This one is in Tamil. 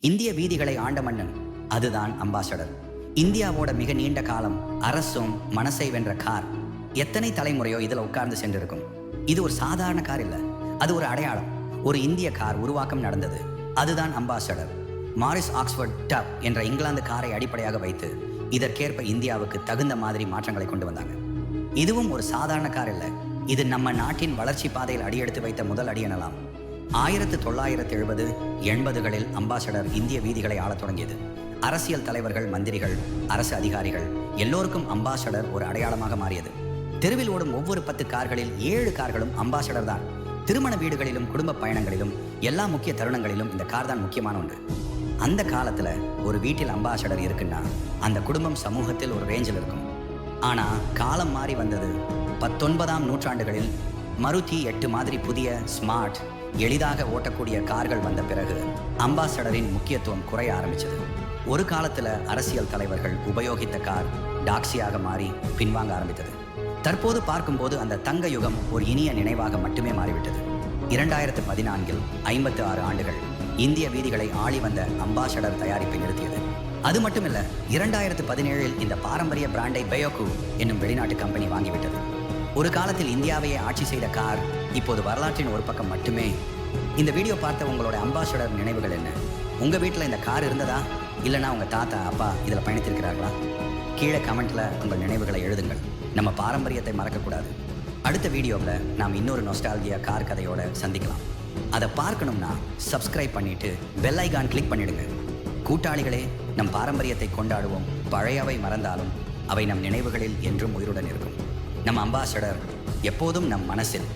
இந்திய வீதிகளை ஆண்ட மன்னன். அதுதான் அம்பாசடர். இந்தியாவோட மிக நீண்ட காலம் அரசும் மனசை வென்ற கார். எத்தனை தலைமுறையோ இதில் உட்கார்ந்து சென்றிருக்கும். இது ஒரு சாதாரண கார் இல்லை. அது ஒரு அடையாளம். ஒரு இந்திய கார் உருவாக்கம் நடந்தது. அதுதான் அம்பாசடர். மாரிஸ் ஆக்ஸ்ஃபோர்ட் டப் என்ற இங்கிலாந்து காரை அடிப்படையாக வைத்து இதற்கேற்ப இந்தியாவுக்கு தகுந்த மாதிரி மாற்றங்களை கொண்டு வந்தாங்க. இதுவும் ஒரு சாதாரண கார் இல்லை. இது நம்ம நாட்டின் வளர்ச்சி பாதையில் அடியெடுத்து வைத்த முதல் அடி எனலாம். ஆயிரத்து தொள்ளாயிரத்து எழுபது எண்பதுகளில் அம்பாசடர் இந்திய வீதிகளை ஆளத் தொடங்கியது. அரசியல் தலைவர்கள் மந்திரிகள் அரசு அதிகாரிகள் எல்லோருக்கும் அம்பாசடர் ஒரு அடையாளமாக மாறியது. தெருவில் ஓடும் ஒவ்வொரு பத்து கார்களில் ஏழு கார்களும் அம்பாசடர் தான். திருமண வீடுகளிலும் குடும்ப பயணங்களிலும் எல்லா முக்கிய தருணங்களிலும் இந்த கார் தான் முக்கியமான ஒன்று. அந்த காலத்துல ஒரு வீட்டில் அம்பாசடர் இருக்குன்னா அந்த குடும்பம் சமூகத்தில் ஒரு ரேஞ்சில் இருக்கும். ஆனா காலம் மாறி வந்தது பத்தொன்பதாம் நூற்றாண்டுகளில் மருதி எட்டு மாதிரி புதிய ஸ்மார்ட் எளிதாக ஓட்டக்கூடிய கார்கள் வந்த பிறகு அம்பாசடரின் முக்கியத்துவம் குறைய ஆரம்பிச்சது. ஒரு காலத்துல அரசியல் தலைவர்கள் உபயோகித்த கார் டாக்ஸியாக மாறி பின்வாங்க ஆரம்பித்தது. தற்போது பார்க்கும்போது அந்த தங்க யுகம் ஒரு இனிய நினைவாக மட்டுமே மாறிவிட்டது. இரண்டாயிரத்து பதினான்கில் ஐம்பத்து ஆறு ஆண்டுகள் இந்திய வீதிகளை ஆளி வந்த அம்பாசடர் தயாரிப்பை நிறுத்தியது. அது மட்டுமில்ல இரண்டாயிரத்து பதினேழில் இந்த பாரம்பரிய பிராண்டை பயோகு என்னும் வெளிநாட்டு கம்பெனி வாங்கிவிட்டது. ஒரு காலத்தில் இந்தியாவையே ஆட்சி செய்த கார் இப்போது வரலாற்றின் ஒரு பக்கம் மட்டுமே. இந்த வீடியோ பார்த்த உங்களோட அம்பாசடர் நினைவுகள் என்ன? உங்க வீட்டில் இந்த கார் இருந்ததா? இல்லைனா உங்க தாத்தா அப்பா இதில் பயணித்திருக்கிறார்களா? கீழே கமெண்ட்ல உங்கள் நினைவுகளை எழுதுங்கள். நம்ம பாரம்பரியத்தை மறக்கக்கூடாது. அடுத்த வீடியோவில் நாம் இன்னொரு நொஸ்டால்ஜியா கார் கதையோட சந்திக்கலாம். அதை பார்க்கணும்னா சப்ஸ்கிரைப் பண்ணிட்டு பெல் ஐகான் கிளிக் பண்ணிடுங்க. கூட்டாளிகளே நம் பாரம்பரியத்தை கொண்டாடுவோம். பழையவை மறந்தாலும் அவை நம் நினைவுகளில் என்றும் உயிருடன் இருக்கும். நம் அம்பாசடர் எப்போதும் நம் மனசில்